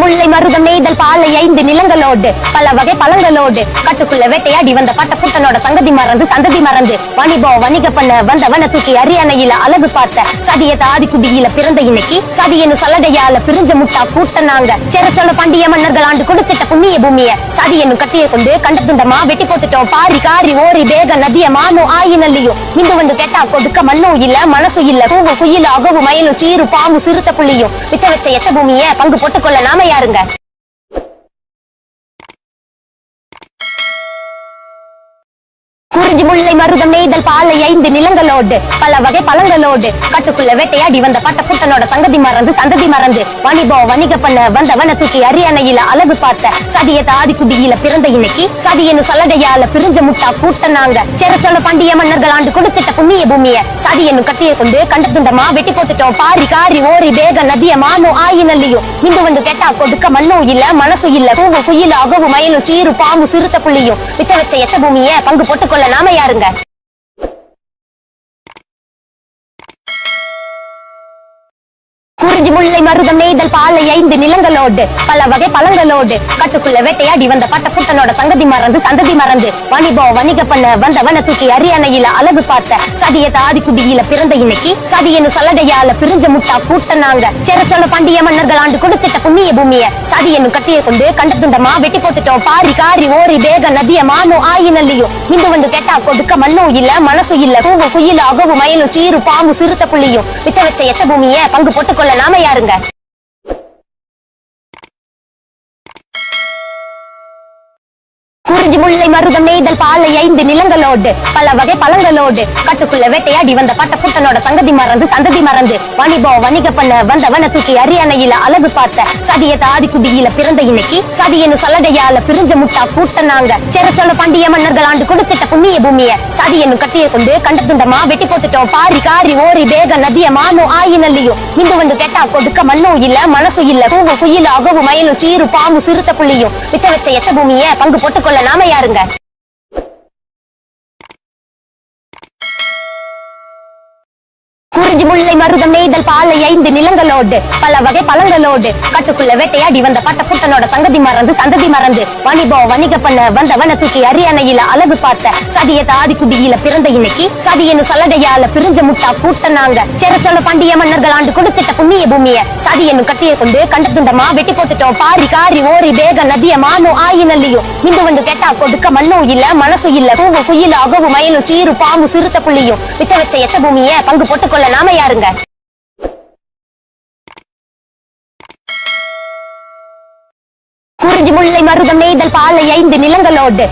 முல்லை மருதம் நெய்தல் பாலை ஐந்து நிலங்களோடு பல வகை பழங்களோடு. கட்டுக்குள்ள வேட்டையாடி வந்த பட்ட புட்டனோட சங்கதி மறந்து சந்ததி மறந்து. வணிபம் வணிக பண்ண வந்தவன தூக்கி அரியணையில அழகு பார்த்த சதிய தாதி குடியில பிறந்த இன்னைக்கு சதியனு சலடையால பிரிஞ்ச முட்டா கூட்டனாங்க. பண்டிய மன்னர்கள் ஆண்டு கொடுத்துட்ட புண்ணிய பூமிய சதியனு கட்டிய கொண்டு கண்ட துண்டமா வெட்டி போட்டுட்டோம். பாரி காரி ஓரி வேக நதிய மானும் ஆயினல்லியும் இந்து வந்து கேட்டா கொடுக்க மண்ணும் இல்ல மனசு இல்ல. பூவு குயில அகவு மயிலும் சீரு பாம்பு சிறுத்த புள்ளியும். மிச்ச வச்ச எச்ச பூமிய பங்கு போட்டுக்கொள்ள நாம யாருங்க? முல்லை மருதம் நெய்தல் பாலை ஐந்து நிலங்களோடு பல வகை பழங்களோடு கட்டுக்குள்ள வேட்டையாடி வந்த பட்ட புட்டனோட சங்கதி மறந்து சந்ததி மறந்து வணிபம் வணிக பண்ண வந்தவன தூக்கி அரியணையில அழகு பார்த்த சதிய தாதி குடியில பிறந்த இன்னைக்கு சதியனு சலடையால பிரிஞ்ச முட்டா கூட்டனாங்க. செரச்சொல பண்டிய மன்னர்கள் ஆண்டு கொடுத்துட்ட புண்ணிய பூமிய சதியனு கட்டிய கொண்டு கண்ட துண்டமா வெட்டி போட்டுட்டோம். பாரி காரி ஓரி வேக நதிய மானும் ஆயினல்லியும் இங்கு இந்து வந்து கேட்டா கொடுக்க மண்ணும் இல்ல மனசு இல்ல. பூவு குயில அகவு மயிலும் சீரு பாம்பு சிறுத்த புள்ளியும். மிச்ச வச்ச எச்ச பூமிய பங்கு போட்டுக்கொள்ள நாம பாருங்க. குறிஞ்சி முல்லை மருதம் நெய்தல் பாலை ஐந்து நிலங்களோடு பல வகை பழங்களோடு. கட்டுக்குள்ள வேட்டையாடி வந்த பட்ட புட்டனோட சங்கதி மறந்து சந்ததி மறந்து. வணிபம் வணிக பண்ண வந்தவன தூக்கி அரியணையில அழகு பார்த்த சதிய தாதி குடியில பிறந்த இன்னைக்கு சதியனு சலடையால பிரிஞ்ச முட்டா கூட்டனாங்க. நாங்க செரச்சொல பண்டிய மன்னர்கள் ஆண்டு கொடுத்துட்ட புண்ணிய பூமிய சதியனு கட்டிய கொண்டு கண்ட துண்டமா வெட்டி போட்டுட்டோம். பாரி காரி ஓரி வேக நதிய மானும் ஆயினல்லியும் இந்து வந்து கேட்டா கொடுக்க மண்ணும் இல்ல மனசு இல்ல. பூவு குயில அகவு மயிலும் சீரு பாம்பு சிறுத்த புள்ளியும். மிச்ச வச்ச எச்ச பூமிய பங்கு போட்டுக்கொள்ள நாம யாருங்க? Nagsimula ay marugan may பாலை ஐந்து நிலங்களோடு பல வகை பழங்களோடு. கட்டுக்குள்ள வேட்டையாடி வந்த பட்ட புட்டனோட சங்கதி மறந்து சந்ததி மறந்து வணிபம் வணிக பண்ண வந்தவன தூக்கி அரியணையில அழகு பார்த்த சதிய தாதி குடியில பிறந்த இன்னைக்கு சதியனு சலடையால பிரிஞ்ச முட்டா கூட்டனாங்க நாங்க பாண்டிய மன்னர்கள் ஆண்டு கொடுத்துட்ட புண்ணிய பூமிய சதியனு கட்டிய கொண்டு கண்ட துண்டமா வெட்டி போட்டுட்டோம். பாரி காரி ஓரி வேக நதிய மானோ ஆயினல்லியும் இந்து வந்து கேட்டா கொடுக்க மண்ணும் இல்ல மனசு இல்ல. பூவு குயில அகவு மயிலும் சீரு பாம்பு சிறுத்த புள்ளியும். மிச்ச வச்ச எச்ச பூமிய பங்கு போட்டுக்கொள்ள நாம யாருங்க? Cor குறிஞ்சி முல்லை மருதம் நெய்தல் பாலை ஐந்து நிலங்களோடு பல வகை பழங்களோடு கட்டுக்குள்ள வேட்டையாடி வந்த பட்ட புட்டனோட சங்கதி மறந்து சந்ததி மறந்து வணிபம் வணிக பண்ண வந்தவன தூக்கி அரியணையில அழகு பார்த்த சதிய தாதி குடியில பிறந்த இன்னைக்கு சதியனு சலடையால பிரிஞ்ச முட்டா கூட்டனாங்க பண்டிய மன்னர்கள் ஆண்டு கொடுத்துட்ட புண்ணிய பூமிய சதியனு கட்டிய கொண்டு கண்ட துண்டமா வெட்டி போட்டுட்டோம். பாரி காரி ஓரி வேக நதிய மானு ஆயினல்லியும் இந்து வந்து கேட்டா கொடுக்க மண்ணும் இல்ல மனசு இல்ல பூவு குயில அகவு மயிலும் சீரு பாம்பு சிறுத்த புள்ளியும். மிச்ச வச்ச எச்ச பூமிய பங்கு போட்டுக்கொள்ளலாம் நாம யாருங்க? குறிஞ்சி முல்லை மருதம் நெய்தல் பாலை ஐந்து நிலங்களோடு.